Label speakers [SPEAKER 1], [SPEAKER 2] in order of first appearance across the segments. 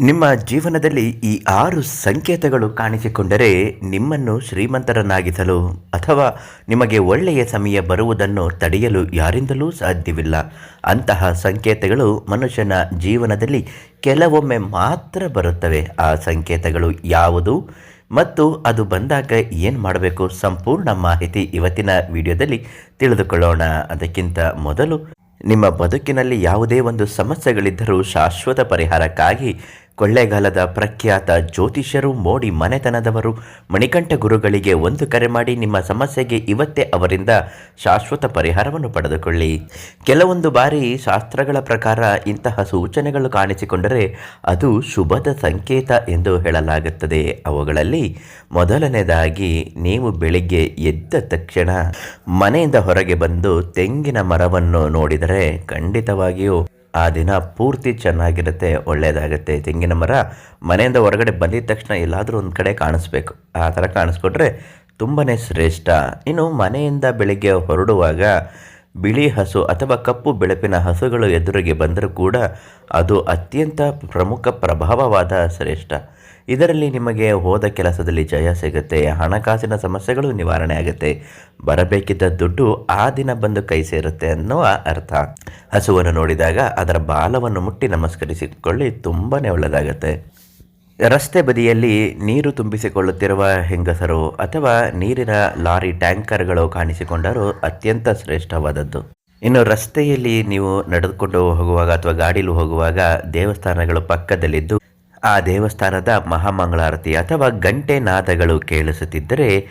[SPEAKER 1] ನಿಮ್ಮ ಜೀವನದಲ್ಲಿ ಈ ಆರು ಸಂಕೇತಗಳು ಕಾಣಿಸಿಕೊಂಡರೆ ನಿಮ್ಮನ್ನು ಶ್ರೀಮಂತರನ್ನಾಗಿಸಲು ಅಥವಾ ನಿಮಗೆ ಒಳ್ಳೆಯ ಸಮಯ ಬರುವುದನ್ನು ತಡೆಯಲು ಯಾರಿಂದಲೂ ಸಾಧ್ಯವಿಲ್ಲ. ಅಂತಹ ಸಂಕೇತಗಳು ಮನುಷ್ಯನ ಜೀವನದಲ್ಲಿ ಕೆಲವೊಮ್ಮೆ ಮಾತ್ರ ಬರುತ್ತವೆ. ಆ ಸಂಕೇತಗಳು ಯಾವುದು ಮತ್ತು ಅದು ಬಂದಾಗ ಏನು ಮಾಡಬೇಕು ಸಂಪೂರ್ಣ ಮಾಹಿತಿ ಇವತ್ತಿನ ವಿಡಿಯೋದಲ್ಲಿ ತಿಳಿದುಕೊಳ್ಳೋಣ. ಅದಕ್ಕಿಂತ ಮೊದಲು ನಿಮ್ಮ ಬದುಕಿನಲ್ಲಿ ಯಾವುದೇ ಒಂದು ಸಮಸ್ಯೆಗಳಿದ್ದರೂ ಶಾಶ್ವತ ಪರಿಹಾರಕ್ಕಾಗಿ ಕೊಳ್ಳೇಗಾಲದ ಪ್ರಖ್ಯಾತ ಜ್ಯೋತಿಷ್ಯರು ಮೋಡಿ ಮನೆತನದವರು ಮಣಿಕಂಠ ಗುರುಗಳಿಗೆ ಒಂದು ಕರೆ ಮಾಡಿ ನಿಮ್ಮ ಸಮಸ್ಯೆಗೆ ಇವತ್ತೇ ಅವರಿಂದ ಶಾಶ್ವತ ಪರಿಹಾರವನ್ನು ಪಡೆದುಕೊಳ್ಳಿ. ಕೆಲವೊಂದು ಬಾರಿ ಶಾಸ್ತ್ರಗಳ ಪ್ರಕಾರ ಇಂತಹ ಸೂಚನೆಗಳು ಕಾಣಿಸಿಕೊಂಡರೆ ಅದು ಶುಭದ ಸಂಕೇತ ಎಂದು ಹೇಳಲಾಗುತ್ತದೆ. ಅವುಗಳಲ್ಲಿ ಮೊದಲನೇದಾಗಿ ನೀವು ಬೆಳಿಗ್ಗೆ ಎದ್ದ ತಕ್ಷಣ ಮನೆಯಿಂದ ಹೊರಗೆ ಬಂದು ತೆಂಗಿನ ಮರವನ್ನು ನೋಡಿದರೆ ಖಂಡಿತವಾಗಿಯೂ ಆ ದಿನ ಪೂರ್ತಿ ಚೆನ್ನಾಗಿರುತ್ತೆ ಒಳ್ಳೆಯದಾಗುತ್ತೆ ತೆಂಗಿನ ಮರ ಮನೆಯಿಂದ ಹೊರಗಡೆ ಬಂದಿದ ತಕ್ಷಣ ಎಲ್ಲಾದರೂ ಒಂದು ಕಡೆ ಕಾಣಿಸ್ಬೇಕು. ಆ ಥರ ಕಾಣಿಸ್ಕೊಟ್ರೆ ತುಂಬಾ ಶ್ರೇಷ್ಠ. ಇನ್ನು ಮನೆಯಿಂದ ಬೆಳಿಗ್ಗೆ ಹೊರಡುವಾಗ ಬಿಳಿ ಹಸು ಅಥವಾ ಕಪ್ಪು ಬೆಳಪಿನ ಹಸುಗಳು ಎದುರಿಗೆ ಬಂದರೂ ಕೂಡ ಅದು ಅತ್ಯಂತ ಪ್ರಮುಖ ಪ್ರಭಾವವಾದ ಶ್ರೇಷ್ಠ. ಇದರಲ್ಲಿ ನಿಮಗೆ ಹೋದ ಕೆಲಸದಲ್ಲಿ ಜಯ ಸಿಗುತ್ತೆ, ಹಣಕಾಸಿನ ಸಮಸ್ಯೆಗಳು ನಿವಾರಣೆ ಆಗುತ್ತೆ, ಬರಬೇಕಿದ್ದ ದುಡ್ಡು ಆ ದಿನ ಬಂದು ಕೈ ಸೇರುತ್ತೆ ಅನ್ನುವ ಅರ್ಥ. ಹಸುವನ್ನು ನೋಡಿದಾಗ ಅದರ ಬಾಲವನ್ನು ಮುಟ್ಟಿ ನಮಸ್ಕರಿಸಿಕೊಳ್ಳಿ ತುಂಬಾ ಒಳ್ಳೆಯದಾಗತ್ತೆ. ರಸ್ತೆ ಬದಿಯಲ್ಲಿ ನೀರು ತುಂಬಿಸಿಕೊಳ್ಳುತ್ತಿರುವ ಹೆಂಗಸರು ಅಥವಾ ನೀರಿನ ಲಾರಿ ಟ್ಯಾಂಕರ್ಗಳು ಕಾಣಿಸಿಕೊಂಡರೂ ಅತ್ಯಂತ ಶ್ರೇಷ್ಠವಾದದ್ದು. ಇನ್ನು ರಸ್ತೆಯಲ್ಲಿ ನೀವು ನಡೆದುಕೊಂಡು ಹೋಗುವಾಗ ಅಥವಾ ಗಾಡಿಲು ಹೋಗುವಾಗ ದೇವಸ್ಥಾನಗಳು ಪಕ್ಕದಲ್ಲಿದ್ದು, ಆ ದೇವಸ್ಥಾನದ ಮಹಾಮಂಗಳಾರತಿ ಅಥವಾ ಗಂಟೆ ನಾದಗಳು ಕೇಳಿಸುತ್ತಿದ್ದರೆ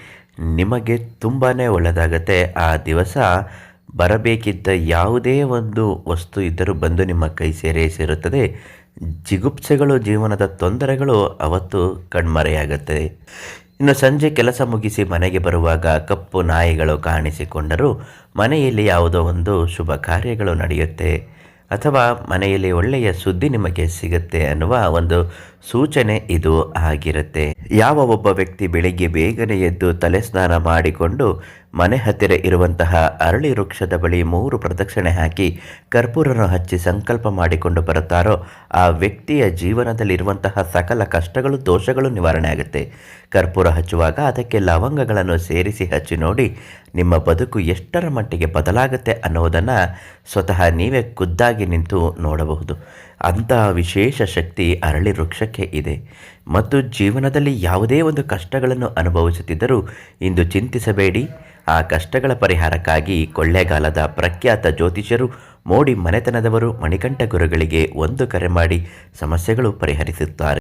[SPEAKER 1] ನಿಮಗೆ ತುಂಬಾ ಒಳ್ಳೆಯದಾಗತ್ತೆ. ಆ ದಿವಸ ಬರಬೇಕಿದ್ದ ಯಾವುದೇ ಒಂದು ವಸ್ತು ಇದ್ದರೂ ಬಂದು ನಿಮ್ಮ ಕೈ ಸೇರೇ ಸೇರುತ್ತದೆ. ಜಿಗುಪ್ಸೆಗಳು, ಜೀವನದ ತೊಂದರೆಗಳು ಅವತ್ತು ಕಣ್ಮರೆಯಾಗುತ್ತೆ. ಇನ್ನು ಸಂಜೆ ಕೆಲಸ ಮುಗಿಸಿ ಮನೆಗೆ ಬರುವಾಗ ಕಪ್ಪು ನಾಯಿಗಳು ಕಾಣಿಸಿಕೊಂಡರೂ ಮನೆಯಲ್ಲಿ ಯಾವುದೋ ಒಂದು ಶುಭ ಕಾರ್ಯಗಳು ನಡೆಯುತ್ತೆ. ಅಥವಾ ಮನೆಯಲ್ಲಿ ಒಳ್ಳೆಯ ಸುದ್ದಿ ನಿಮಗೆ ಸಿಗುತ್ತೆ ಅನ್ನುವ ಒಂದು ಸೂಚನೆ ಇದು ಆಗಿರುತ್ತೆ. ಯಾವ ಒಬ್ಬ ವ್ಯಕ್ತಿ ಬೆಳಿಗ್ಗೆ ಬೇಗನೆ ಎದ್ದು ತಲೆ ಸ್ನಾನ ಮಾಡಿಕೊಂಡು ಮನೆ ಹತ್ತಿರ ಇರುವಂತಹ ಅರಳಿ ವೃಕ್ಷದ ಬಳಿ ಮೂರು ಪ್ರದಕ್ಷಿಣೆ ಹಾಕಿ ಕರ್ಪೂರನ್ನು ಹಚ್ಚಿ ಸಂಕಲ್ಪ ಮಾಡಿಕೊಂಡು ಬರುತ್ತಾರೋ, ಆ ವ್ಯಕ್ತಿಯ ಜೀವನದಲ್ಲಿರುವಂತಹ ಸಕಲ ಕಷ್ಟಗಳು, ದೋಷಗಳು ನಿವಾರಣೆ ಆಗುತ್ತೆ. ಕರ್ಪೂರ ಹಚ್ಚುವಾಗ ಅದಕ್ಕೆ ಲವಂಗಗಳನ್ನು ಸೇರಿಸಿ ಹಚ್ಚಿ ನೋಡಿ, ನಿಮ್ಮ ಬದುಕು ಎಷ್ಟರ ಮಟ್ಟಿಗೆ ಬದಲಾಗುತ್ತೆ ಅನ್ನೋದನ್ನು ಸ್ವತಃ ನೀವೇ ಖುದ್ದಾಗಿ ನಿಂತು ನೋಡಬಹುದು. ಅಂತಹ ವಿಶೇಷ ಶಕ್ತಿ ಅರಳಿ ವೃಕ್ಷಕ್ಕೆ ಇದೆ. ಮತ್ತು ಜೀವನದಲ್ಲಿ ಯಾವುದೇ ಒಂದು ಕಷ್ಟಗಳನ್ನು ಅನುಭವಿಸುತ್ತಿದ್ದರೂ ಇಂದು ಚಿಂತಿಸಬೇಡಿ. ಆ ಕಷ್ಟಗಳ ಪರಿಹಾರಕ್ಕಾಗಿ ಕೊಳ್ಳೆಗಾಲದ ಪ್ರಖ್ಯಾತ ಜ್ಯೋತಿಷರು ಮೋಡಿ ಮನೆತನದವರು ಮಣಿಕಂಠ ಗುರುಗಳಿಗೆ ಒಂದು ಕರೆ ಮಾಡಿ ಸಮಸ್ಯೆಗಳು ಪರಿಹರಿಸುತ್ತಾರೆ.